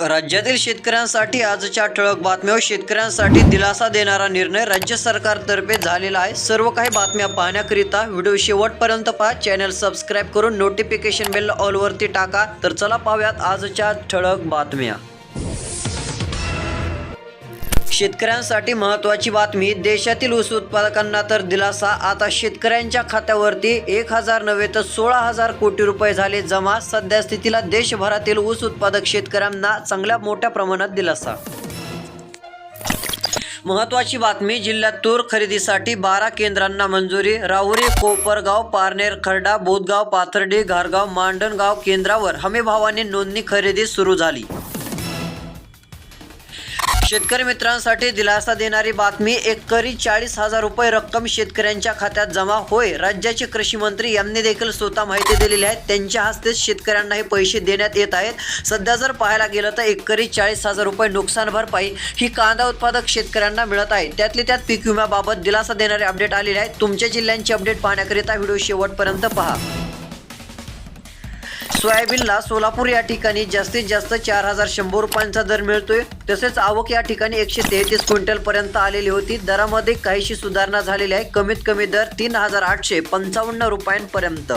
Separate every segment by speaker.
Speaker 1: राज्यातील शेतकऱ्यांसाठी आजच्या ठळक बातम्या शेतकऱ्यांसाठी दिलासा देणारा निर्णय राज्य सरकारतर्फे झालेला आहे. सर्व काही बातम्या पाहण्याकरिता व्हिडिओ शेवटपर्यंत पहा. चॅनल सबस्क्राईब करून नोटिफिकेशन बेल ऑलवरती टाका. तर चला पाहूयात आजच्या ठळक बातम्या. शेतकऱ्यांसाठी महत्त्वाची बातमी देशातील ऊस उत्पादकांना तर दिलासा. आता शेतकऱ्यांच्या खात्यावरती एक हजार नव्हे तर सोळा हजार कोटी रुपये झाले जमा. सध्या स्थितीला देशभरातील ऊस उत्पादक शेतकऱ्यांना चांगल्या मोठ्या प्रमाणात दिलासा. महत्त्वाची बातमी जिल्ह्यात तूर खरेदीसाठी बारा केंद्रांना मंजुरी. राहुरी कोपरगाव पारनेर खर्डा बोदगाव पाथर्डी घारगाव मांडणगाव केंद्रावर हमीभावाने नोंदणी खरेदी सुरू झाली. शेतकरी मित्रांसाठी दिलासा देणारी बातमी एकरी चाळीस हजार रुपये रक्कम शेतकऱ्यांच्या खात्यात जमा होय राज्याचे कृषी मंत्री यांनी देखील स्वतः माहिती दिलेली आहे. त्यांच्या हस्तेच शेतकऱ्यांना हे पैसे देण्यात येत आहेत. सध्या जर पाहायला गेलं तर एकरी चाळीस हजार रुपये नुकसान भरपाई ही कांदा उत्पादक शेतकऱ्यांना मिळत आहे. त्यातली त्यात पीक विम्याबाबत दिलासा देणारे अपडेट आलेले आहेत तुमच्या जिल्ह्यांची अपडेट पाहण्याकरिता व्हिडिओ शेवटपर्यंत पहा. सोयाबीनला सोलापूर या ठिकाणी जास्तीत जास्त चार हजार शंभर रुपयांचा दर मिळतोय. तसेच आवक या ठिकाणी एकशे तेहतीस क्विंटल पर्यंत आलेली होती. दरामध्ये काहीशी सुधारणा झालेली आहे. कमीत कमी दर तीन हजार आठशे पंचावन्न रुपयांपर्यंत.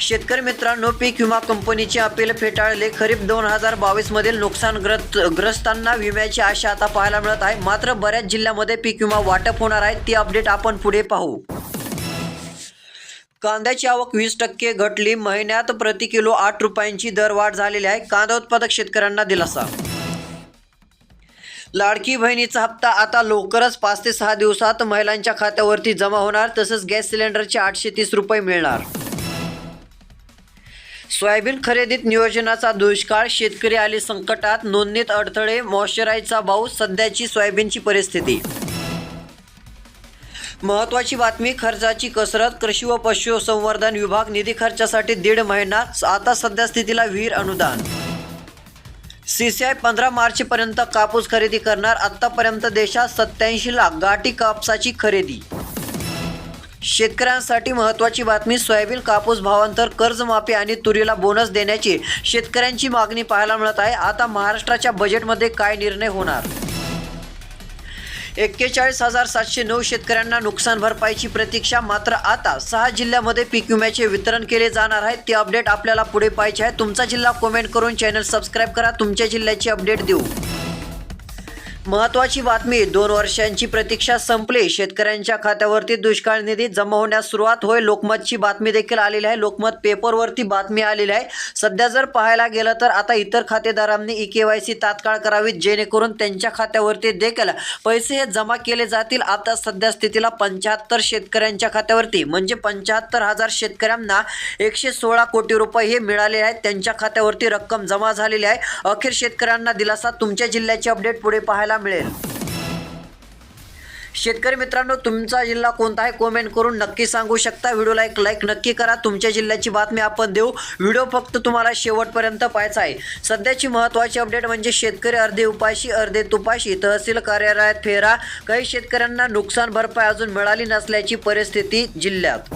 Speaker 1: शेतकरी मित्रांनो पीक विमा कंपनीची अपील फेटाळले. खरीप दोन हजार बावीस मधील नुकसानग्रस्त ग्रस्तांना विम्याची आशा आता पाहायला मिळत आहे. मात्र बऱ्याच जिल्ह्यामध्ये पीक विमा वाटप होणार आहे. ती अपडेट आपण पुढे पाहू. कांद्याची आवक वीस टक्के घटली. महिन्यात प्रति किलो आठ रुपयांची दरवाढ झालेली आहे. कांदा उत्पादक शेतकऱ्यांना दिलासा. लाडकी बहिणीचा हप्ता आता लवकरच पाच ते सहा दिवसात महिलांच्या खात्यावरती जमा होणार. तसंच गॅस सिलेंडरचे आठशे तीस रुपये मिळणार. सोयाबीन खरेदीत नियोजनाचा दुष्काळ. शेतकरी आले संकटात. नोंदणीत अडथळे. मॉइश्चराईजचा भाऊ सध्याची सोयाबीनची परिस्थिती. महत्वाची बातमी खर्चाची कसरत कृषी व पशुसंवर्धन विभाग निधी खर्चासाठी दीड महिना आता सध्या स्थितीला विहीर अनुदान. सीसीआय पंधरा मार्चपर्यंत कापूस खरेदी करणार आत्तापर्यंत देशात सत्याऐंशी लाख गाठी कापसाची खरेदी. शेतकऱ्यांसाठी महत्त्वाची बातमी सोयाबीन कापूस भावांतर कर्जमाफी आणि तुरीला बोनस देण्याची शेतकऱ्यांची मागणी पाहायला मिळत आहे. आता महाराष्ट्राच्या बजेटमध्ये काय निर्णय होणार? एक्केचाळीस हजार सातशे नऊ शेतकऱ्यांना नुकसान भरपाईची प्रतीक्षा मात्र आता सहा जिल्ह्यामध्ये पीक विम्याचे वितरण केले जाणार आहे. ते अपडेट आपल्याला पुढे पाहिजे आहे. तुमचा जिल्हा कमेंट करून चॅनल सबस्क्राईब करा. तुमच्या जिल्ह्याची अपडेट देऊ. महत्वाची बातमी दोन वर्षांची प्रतीक्षा संपली. शेतकऱ्यांच्या खात्यावरती दुष्काळ निधी जमा होण्यास सुरुवात होय. लोकमतची बातमी देखील आलेली आहे. लोकमत पेपरवरती बातमी आलेली आहे. सध्या जर पाहायला गेलं तर आता इतर खातेदारांनी ई के वाय सी तात्काळ करावीत जेणेकरून त्यांच्या खात्यावरती देखील पैसे हे जमा केले जातील. आता सध्या स्थितीला पंच्याहत्तर शेतकऱ्यांच्या खात्यावरती म्हणजे पंच्याहत्तर हजार शेतकऱ्यांना एकशे सोळा कोटी रुपये हे मिळाले आहेत. त्यांच्या खात्यावरती रक्कम जमा झालेली आहे. अखेर शेतकऱ्यांना दिलासा. तुमच्या जिल्ह्याची अपडेट पुढे पाहायला मिळेल. शेतकरी मित्रांनो तुमचा जिल्हा कोणता आहे कमेंट करून नक्की सांगू शकता. व्हिडिओला एक लाईक नक्की करा. तुमच्या जिल्ह्याची बातमी आपण देऊ. व्हिडिओ फक्त तुम्हाला शेवटपर्यंत पाहायचा आहे. सध्याची महत्त्वाची अपडेट म्हणजे शेतकरी अर्धे उपाशी अर्धे तुपाशी. तहसील कार्यालयात फेरा. काही शेतकऱ्यांना नुकसान भरपाई अजून मिळाली नसल्याची परिस्थिती जिल्ह्यात.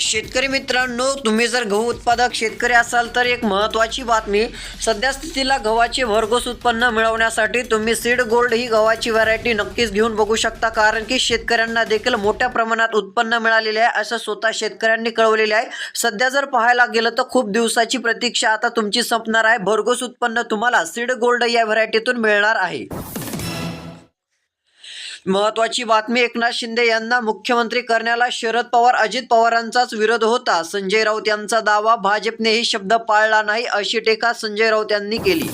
Speaker 1: शेतकरी मित्रांनो तुम्ही जर गहू उत्पादक शेतकरी असाल तर एक महत्त्वाची बातमी सध्या स्थितीला गव्हाचे भरघोस उत्पन्न मिळवण्यासाठी तुम्ही सीड गोल्ड ही गव्हाची व्हरायटी नक्कीच घेऊन बघू शकता कारण की शेतकऱ्यांना देखील मोठ्या प्रमाणात उत्पन्न मिळालेले आहे असं स्वतः शेतकऱ्यांनी कळवलेले आहे. सध्या जर पाहायला गेलं तर खूप दिवसाची प्रतीक्षा आता तुमची संपणार आहे भरघोस उत्पन्न तुम्हाला सीड गोल्ड या व्हरायटीतून मिळणार आहे. महत्वाची बातमी एकनाथ शिंदे यांना मुख्यमंत्री करण्याला शरद पवार अजित पवारांचाच विरोध होता. संजय राऊत यांचा दावा भाजपनेही शब्द पाळला नाही अशी टीका संजय राऊत यांनी केली.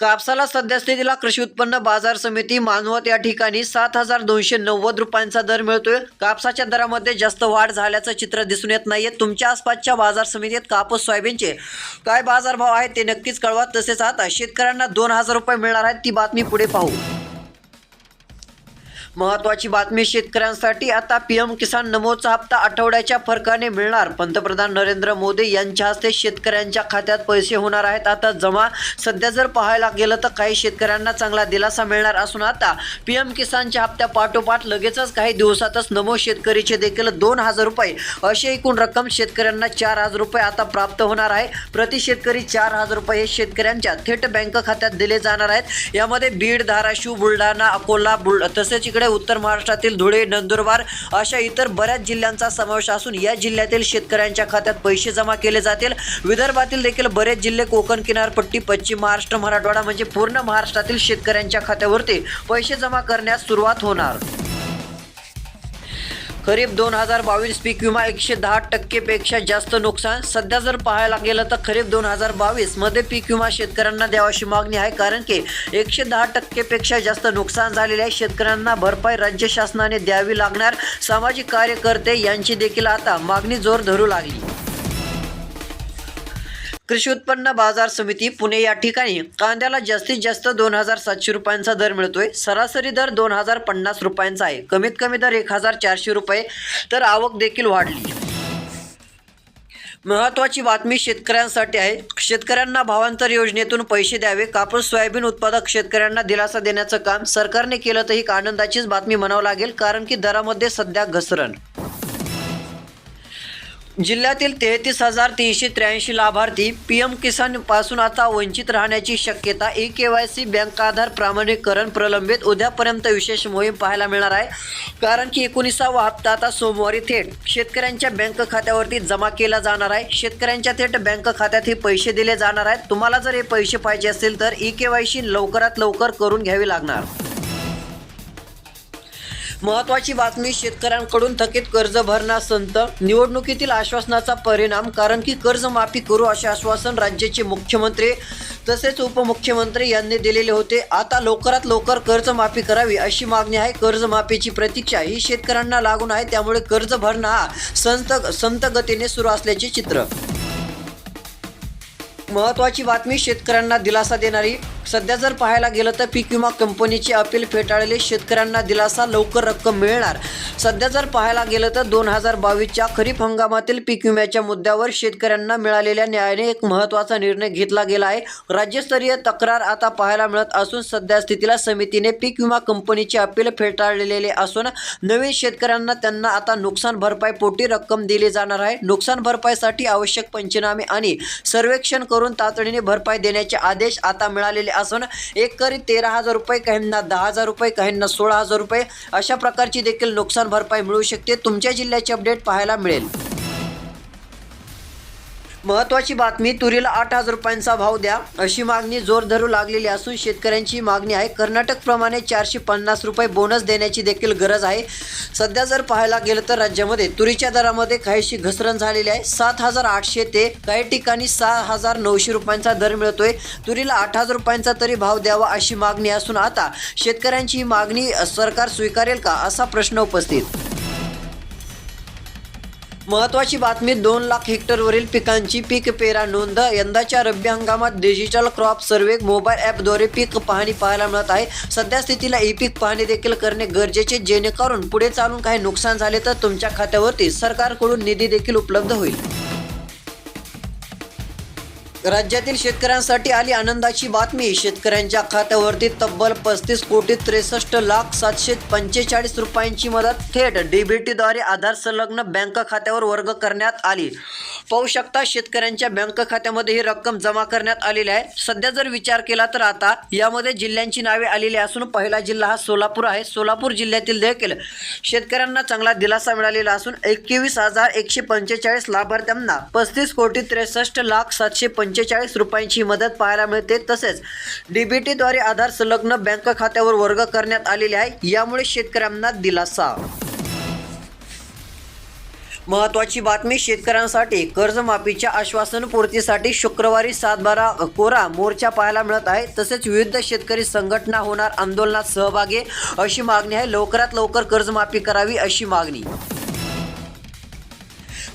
Speaker 1: कापसाला सद्यस्थितीला कृषी उत्पन्न बाजार समिती मानवत या ठिकाणी सात हजार दोनशे नव्वद रुपयांचा दर मिळतोय. कापसाच्या दरामध्ये जास्त वाढ झाल्याचं चित्र दिसून येत नाहीये. तुमच्या आसपासच्या बाजार समितीत कापूस सोयाबीनचे काय बाजारभाव आहेत ते नक्कीच कळवा. तसेच आता शेतकऱ्यांना दोन हजार रुपये मिळणार आहेत ती बातमी पुढे पाहू. महत्वाची बातमी शेतकऱ्यांसाठी. आता पीएम किसान नमोचा हप्ता आठवड्याच्या फरकाने मिळणार. पंतप्रधान नरेंद्र मोदी यांच्या हस्ते शेतकऱ्यांच्या खात्यात पैसे होणार आहेत. आता जमा सध्या जर पाहायला गेलं तर काही शेतकऱ्यांना चांगला दिलासा मिळणार असून आता पीएम किसानच्या हप्त्या पाठोपाठ लगेचच काही दिवसातच नमो शेतकरीचे देखील दोन हजार रुपये अशी एकूण रक्कम शेतकऱ्यांना चार हजार रुपये आता प्राप्त होणार आहे. प्रति शेतकरी चार हजार रुपये हे शेतकऱ्यांच्या थेट बँक खात्यात दिले जाणार आहेत. यामध्ये बीड धाराशिव बुलढाणा अकोला बुल तसेच इकडे उत्तर महाराष्ट्रातील धुळे नंदुरबार अशा इतर बऱ्याच जिल्ह्यांचा समावेश असून या जिल्ह्यातील शेतकऱ्यांच्या खात्यात पैसे जमा केले जातील. विदर्भातील देखील बरेच जिल्हे कोकण किनारपट्टी पश्चिम महाराष्ट्र मराठवाडा म्हणजे पूर्ण महाराष्ट्रातील शेतकऱ्यांच्या खात्यावरती पैसे जमा करण्यास सुरुवात होणार. खरीप दोन हजार बावीस पीक विमा एकशे दहा टक्केपेक्षा जास्त नुकसान. सध्या जर पाहायला गेलं तर खरीप दोन हजार बावीसमध्ये पीक विमा शेतकऱ्यांना द्यावाशी मागणी आहे कारण की एकशे दहा टक्केपेक्षा जास्त नुकसान झालेले आहे. शेतकऱ्यांना भरपाई राज्य शासनाने द्यावी लागणार. सामाजिक कार्यकर्ते यांची देखील आता मागणी जोर धरू लागली. कृषी उत्पन्न बाजार समिती पुणे या ठिकाणी कांद्याला जास्तीत जास्त दोन हजार सातशे रुपयांचा दर मिळतोय. सरासरी दर दोन हजार पन्नास रुपयांचा आहे. कमीत कमी दर एक हजार चारशे रुपये. तर आवक देखील वाढली. महत्वाची बातमी शेतकऱ्यांसाठी आहे. शेतकऱ्यांना भावांतर योजनेतून पैसे द्यावे. कापूस सोयाबीन उत्पादक शेतकऱ्यांना दिलासा देण्याचं काम सरकारने केलं तर ही आनंदाचीच बातमी म्हणावं लागेल कारण की दरामध्ये सध्या घसरण. जिल्ह्यातील तेहतीस हजार तीनशे त्र्याऐंशी लाभार्थी पी एम किसानपासून आता वंचित राहण्याची शक्यता E K Y C bank Aadhaar प्रमाणीकरण प्रलंबित उद्यापर्यंत विशेष मोहीम पाहायला मिळणार आहे. कारण की एकोणीसावा हप्ता आता सोमवारी थेट शेतकऱ्यांच्या बँक खात्यावरती जमा केला जाणार आहे. शेतकऱ्यांच्या थेट बँक खात्यात हे पैसे दिले जाणार आहेत. तुम्हाला जर हे पैसे पाहिजे असतील तर ई के वाय सी लवकरात लवकर करून घ्यावी लागणार. महत्वाची बातमी शेतकऱ्यांकडून थकीत कर्ज भरणा संत निवडणुकीतील आश्वासनाचा परिणाम कारण की कर्जमाफी करू असे आश्वासन राज्याचे मुख्यमंत्री तसेच उपमुख्यमंत्री यांनी दिलेले होते. आता लवकरात लवकर कर्जमाफी करावी अशी मागणी आहे. कर्जमाफीची प्रतीक्षा ही शेतकऱ्यांना लागून आहे. त्यामुळे कर्ज भरणा हा संत संत गतीने सुरू असल्याचे चित्र. महत्वाची बातमी शेतकऱ्यांना दिलासा देणारी सध्या जर पाहायला गेलं तर पीक विमा कंपनीची अपील फेटाळलेले शेतकऱ्यांना दिलासा लवकर रक्कम मिळणार. सध्या जर पाहायला गेलं तर दोन हजार बावीसच्या खरीप हंगामातील पीक विम्याच्या मुद्द्यावर शेतकऱ्यांना मिळालेल्या न्यायाने एक महत्त्वाचा निर्णय घेतला गेला आहे. राज्यस्तरीय तक्रार आता पाहायला मिळत असून सध्या स्थितीला समितीने पीक विमा कंपनीची अपील फेटाळलेले असून नवीन शेतकऱ्यांना त्यांना आता नुकसान भरपाई पोटी रक्कम दिली जाणार आहे. नुकसान भरपाईसाठी आवश्यक पंचनामे आणि सर्वेक्षण करून तातडीने भरपाई देण्याचे आदेश आता मिळालेले असून करी तेरा हजार रुपये काहींना दहा हजार रुपये काहींना सोळा हजार रुपये अशा प्रकारची देखील नुकसान भरपाई मिळू शकते. तुमच्या जिल्ह्याची अपडेट पाहायला मिळेल. महत्वाची बातमी तुरीला आठ हजार रुपयांचा भाव द्या अशी मागणी जोर धरू लागलेली असून शेतकऱ्यांची मागणी आहे. कर्नाटक प्रमाणे चारशे पन्नास रुपये बोनस देण्याची देखील गरज आहे. सध्या जर पाहायला गेलं तर राज्यामध्ये तुरीच्या दरामध्ये काहीशी घसरण झालेली आहे. सात हजार आठशे ते काही ठिकाणी सहा हजार नऊशे रुपयांचा दर मिळतोय. तुरीला आठ हजार रुपयांचा तरी भाव द्यावा अशी मागणी असून आता शेतकऱ्यांची मागणी सरकार स्वीकारेल का असा प्रश्न उपस्थित महत्वाची बातमी दोन लाख हेक्टरवरील पिकांची पीक पेरा नोंद. यंदाच्या रब्बी हंगामात डिजिटल क्रॉप सर्वे मोबाईल ॲपद्वारे पीक पाहणी पाहायला मिळत आहे. सध्या स्थितीला ई पीक पाहणी देखील करणे गरजेचे जेणेकरून पुढे चालून काही नुकसान झाले तर तुमच्या खात्यावरती सरकारकडून निधी देखील उपलब्ध होईल. राज्यातील शेतकऱ्यांसाठी आली आनंदाची बातमी. शेतकऱ्यांच्या खात्यावरती तब्बल पस्तीस कोटी त्रेसष्ट लाख सातशे पंचेचाळीस रुपयांची मदत. थेट डीबीटीद्वारे आधार संलग्न बँक खात्यावर वर्ग करण्यात आली. पाहू शकता शेतकऱ्यांच्या बँक खात्यामध्ये ही रक्कम जमा करण्यात आलेली आहे. सध्या जर विचार केला तर आता यामध्ये जिल्ह्यांची नावे आलेली असून पहिला जिल्हा हा सोलापूर आहे. सोलापूर जिल्ह्यातील देखील शेतकऱ्यांना चांगला दिलासा मिळालेला असून एकवीस हजार एकशे पंचेचाळीस लाभार्थ्यांना पस्तीस कोटी त्रेसष्ट लाख सातशे पंचेचाळीस रुपयांची मदत पाहायला मिळते. तसेच डीबीटीद्वारे आधार संलग्न बँक खात्यावर वर्ग करण्यात आलेले आहे. यामुळे शेतकऱ्यांना दिलासा. महत्वाची बातमी शेतकऱ्यांसाठी कर्जमाफीच्या आश्वासनपूर्तीसाठी शुक्रवारी सातबारा कोरा मोर्चा पाहायला मिळत आहे. तसेच विविध शेतकरी संघटना होणार आंदोलनात सहभागी अशी मागणी आहे. लवकरात लवकर कर्जमाफी करावी अशी मागणी.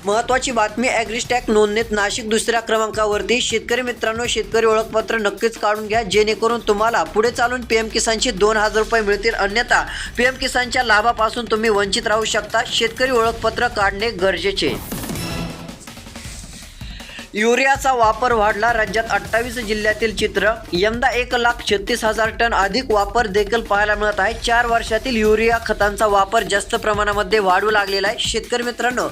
Speaker 1: महत्त्वाची बातमी ॲग्रिस्टॅक नोंदणीत नाशिक दुसऱ्या क्रमांकावरती. शेतकरी मित्रांनो शेतकरी ओळखपत्र नक्कीच काढून घ्या. जेणेकरून तुम्हाला पुढे चालून पी एम किसानची दोन हजार रुपये मिळतील. अन्यथा पी एम किसानच्या लाभापासून तुम्ही वंचित राहू शकता. शेतकरी ओळखपत्र काढणे गरजेचे. युरियाचा वापर वाढला. राज्यात अठ्ठावीस जिल्ह्यातील चित्र यंदा एक लाख छत्तीस हजार टन अधिक वापर देखील पाहायला मिळत आहे. चार वर्षातील युरिया खतांचा वापर जास्त प्रमाणामध्ये वाढू लागलेला आहे. शेतकरी मित्रांनो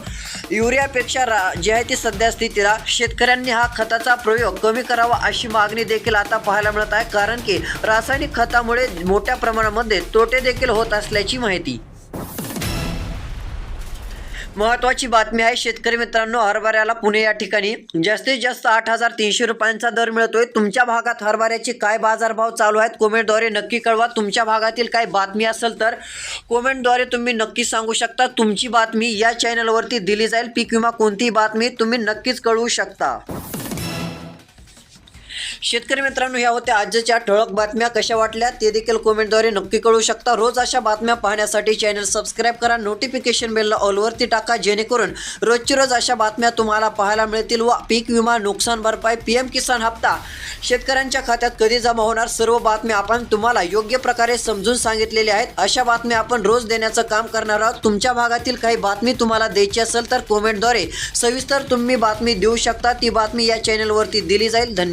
Speaker 1: युरियापेक्षा रा आहे ती सध्या स्थितीला शेतकऱ्यांनी हा खताचा प्रयोग कमी करावा अशी मागणी देखील आता पाहायला मिळत आहे. कारण की रासायनिक खतामुळे मोठ्या प्रमाणामध्ये तोटे देखील होत असल्याची माहिती. महत्वाची बातमी आहे शेतकरी मित्रांनो हरभऱ्याला पुणे या ठिकाणी जास्तीत जास्त आठ हजार तीनशे रुपयांचा दर मिळतोय. तुमच्या भागात हरभऱ्याचे काय बाजारभाव चालू आहेत? कोमेंटद्वारे नक्की कळवा. तुमच्या भागातील काय बातमी असेल तर कोमेंटद्वारे तुम्ही नक्की सांगू शकता. तुमची बातमी या चॅनलवरती दिली जाईल. पीक विमा कोणतीही बातमी तुम्ही नक्कीच कळवू शकता. शेतकरी मित्रांनो ह्या होत्या आजच्या ठळक बातम्या. कशा वाटल्या ते देखील कमेंटद्वारे नक्की कळू शकता. रोज अशा बातम्या पाहण्यासाठी चॅनल सबस्क्राईब करा. नोटिफिकेशन बेलला ऑलवरती टाका जेणेकरून रोजची रोज अशा बातम्या तुम्हाला पाहायला मिळतील व पीक विमा नुकसान भरपाई पी एम किसान हप्ता शेतकऱ्यांच्या खात्यात कधी जमा होणार? सर्व बातम्या आपण तुम्हाला योग्य प्रकारे समजून सांगितलेल्या आहेत. अशा बातम्या आपण रोज देण्याचं काम करणार आहोत. तुमच्या भागातील काही बातमी तुम्हाला द्यायची असेल तर कमेंटद्वारे सविस्तर तुम्ही बातमी देऊ शकता. ती बातमी या चॅनलवरती दिली जाईल. धन्यवाद.